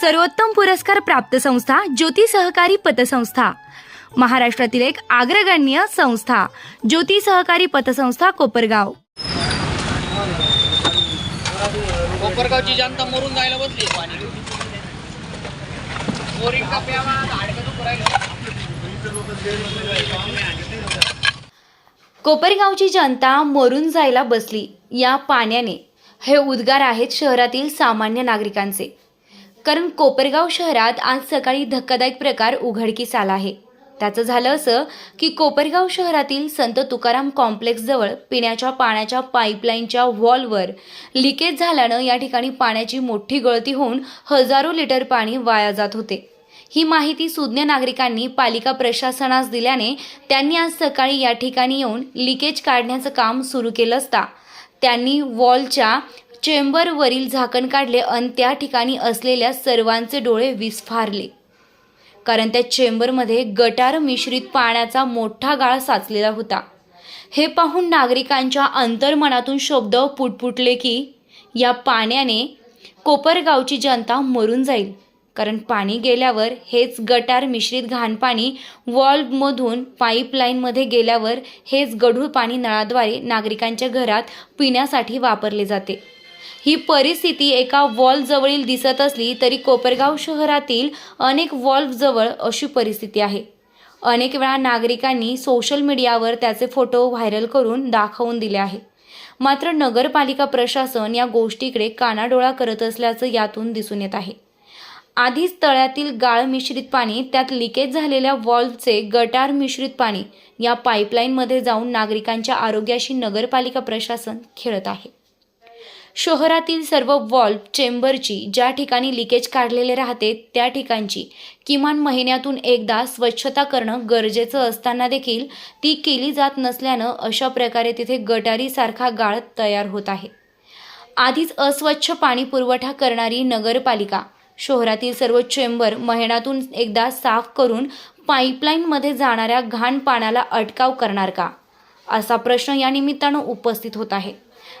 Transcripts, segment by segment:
सर्वोत्तम पुरस्कार प्राप्त संस्था ज्योती सहकारी पतसंस्था. महाराष्ट्रातील एक अग्रगण्य संस्था ज्योती सहकारी पतसंस्था कोपरगाव. कोपरगावची जनता मरून जायला बसली. पाणी बोरिंग का प्यावा हाडकं दुखू राहिलं. कोपरगावची जनता मरून जायला बसली या पाण्याने. हे उद्गार आहेत शहरातील सामान्य नागरिकांचे. कारण कोपरगाव शहरात आज सकाळी धक्कादायक प्रकार उघडकीस आला आहे. त्याचं झालं असं की कोपरगाव शहरातील संत तुकाराम कॉम्प्लेक्सजवळ पिण्याच्या पाण्याच्या पाईपलाईनच्या वॉलवर लिकेज झाल्यानं या ठिकाणी पाण्याची मोठी गळती होऊन हजारो लिटर पाणी वाया जात होते. ही माहिती सुज्ञ नागरिकांनी पालिका प्रशासनास दिल्याने त्यांनी आज सकाळी या ठिकाणी येऊन लिकेज काढण्याचं काम सुरू केलं असता. त्यांनी वॉलच्या चेंबरवरील झाकण काढले आणि त्या ठिकाणी असलेल्या सर्वांचे डोळे विस्फारले. कारण त्या चेंबरमध्ये गटार मिश्रित पाण्याचा मोठा गाळ साचलेला होता. हे पाहून नागरिकांच्या अंतर्मनातून शब्द पुटपुटले की या पाण्याने कोपरगावची जनता मरून जाईल. कारण पाणी गेल्यावर हेच गटार मिश्रित घाण पाणी वॉल्वमधून पाईपलाईनमध्ये गेल्यावर हेच गढूळ पाणी नळाद्वारे नागरिकांच्या घरात पिण्यासाठी वापरले जाते. ही परिस्थिती एका वॉल्वजवळील दिसत असली तरी कोपरगाव शहरातील अनेक वॉल्वजवळ अशी परिस्थिती आहे. अनेक वेळा नागरिकांनी सोशल मीडियावर त्याचे फोटो व्हायरल करून दाखवून दिले आहे. मात्र नगरपालिका प्रशासन या गोष्टीकडे कानाडोळा करत असल्याचं यातून दिसून येत आहे. आधीच तळ्यातील गाळ मिश्रित पाणी त्यात लिकेज झालेल्या वॉल्वचे गटार मिश्रित पाणी या पाईपलाईनमध्ये जाऊन नागरिकांच्या आरोग्याशी नगरपालिका प्रशासन खेळत आहे. शहरातील सर्व वॉल्व चेंबरची ज्या ठिकाणी लिकेज काढलेले राहते त्या ठिकाणची. किमान महिन्यातून एकदा स्वच्छता करणं गरजेचं असताना देखील ती केली जात नसल्यानं अशा प्रकारे तिथे गटारीसारखा गाळ तयार होत आहे. आधीच अस्वच्छ पाणी पुरवठा करणारी नगरपालिका शहरातील सर्व चेंबर महिन्यातून एकदा साफ करून पाईपलाईनमध्ये जाणाऱ्या घाण पाण्याला अटकाव करणार का? असा प्रश्न या निमित्तानं उपस्थित होत आहे.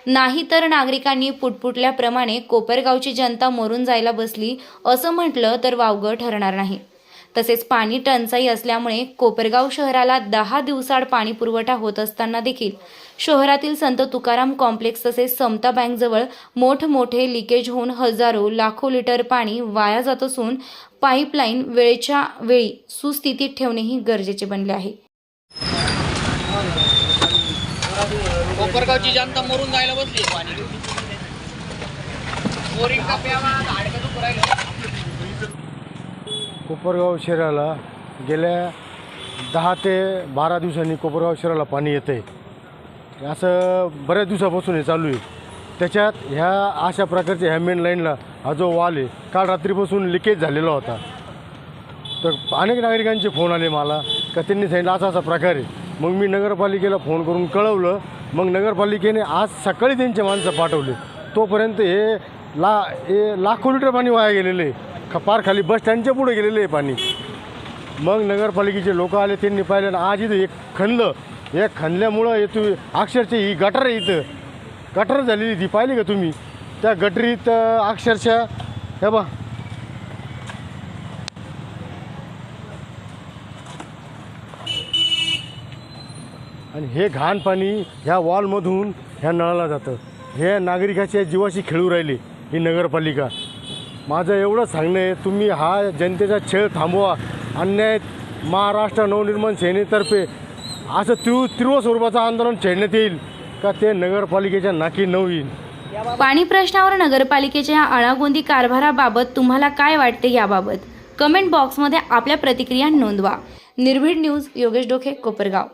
नाहीतर नागरिकांनी पुटपुटल्याप्रमाणे कोपरगावची जनता मरून जायला बसली असं म्हटलं तर वावगं ठरणार नाही. तसेच पाणी टंचाई असल्यामुळे कोपरगाव शहराला दहा दिवसाआड पाणी पुरवठा होत असताना देखील शहरातील संत तुकाराम कॉम्प्लेक्स तसेच समता बँकजवळ मोठमोठे लिकेज होऊन हजारो लाखो लिटर पाणी वाया जात असून पाईपलाईन वेळेच्या वेळी सुस्थितीत ठेवणेही गरजेचे बनले आहे. कोपरगावची जनता मरून जायला बसली. पाणी कोपरगाव शहराला गेल्या दहा ते बारा दिवसांनी कोपरगाव शहराला पाणी येतं आहे असं बऱ्याच दिवसापासून हे चालू आहे. त्याच्यात ह्या अशा प्रकारच्या ह्या मेन लाईनला हा जो वाल आहे काल रात्रीपासून लिकेज झालेला होता. तर अनेक नागरिकांचे फोन आले मला का त्यांनी सांगितलं असा असा प्रकार आहे. मग मी नगरपालिकेला फोन करून कळवलं मग नगरपालिकेने आज सकाळी त्यांचे माणसं पाठवले. तोपर्यंत हे ला हे लाखो लिटर पाणी वाया गेलेलं आहे. ख पार खाली बस स्टँडच्या पुढे गेलेलं आहे पाणी. मग नगरपालिकेचे लोक आले त्यांनी पाहिलं आज इथं एक खणलं. एक खणल्यामुळं तुम्ही अक्षरशः ही गटर आहे इथं. गटर झालेली ती पाहिली का तुम्ही? त्या गटरीत अक्षरशः हे बा आणि हे घाण पाणी ह्या वॉलमधून ह्या नळाला जातं. हे नागरिकाच्या जीवाशी खेळू राहिली ही नगरपालिका. माझं एवढं सांगणं आहे तुम्ही हा जनतेचा छेळ थांबवा. अन्याय महाराष्ट्र नवनिर्माण सेनेतर्फे असं तीव्र तीव्र स्वरूपाचं आंदोलन छेडण्यात येईल का ते नगरपालिकेच्या नाकी न होईल? पाणी प्रश्नावर नगरपालिकेच्या अळागोंदी कारभाराबाबत तुम्हाला काय वाटते याबाबत? कमेंट बॉक्समध्ये आपल्या प्रतिक्रिया नोंदवा. निर्भीड न्यूज योगेश डोके कोपरगाव.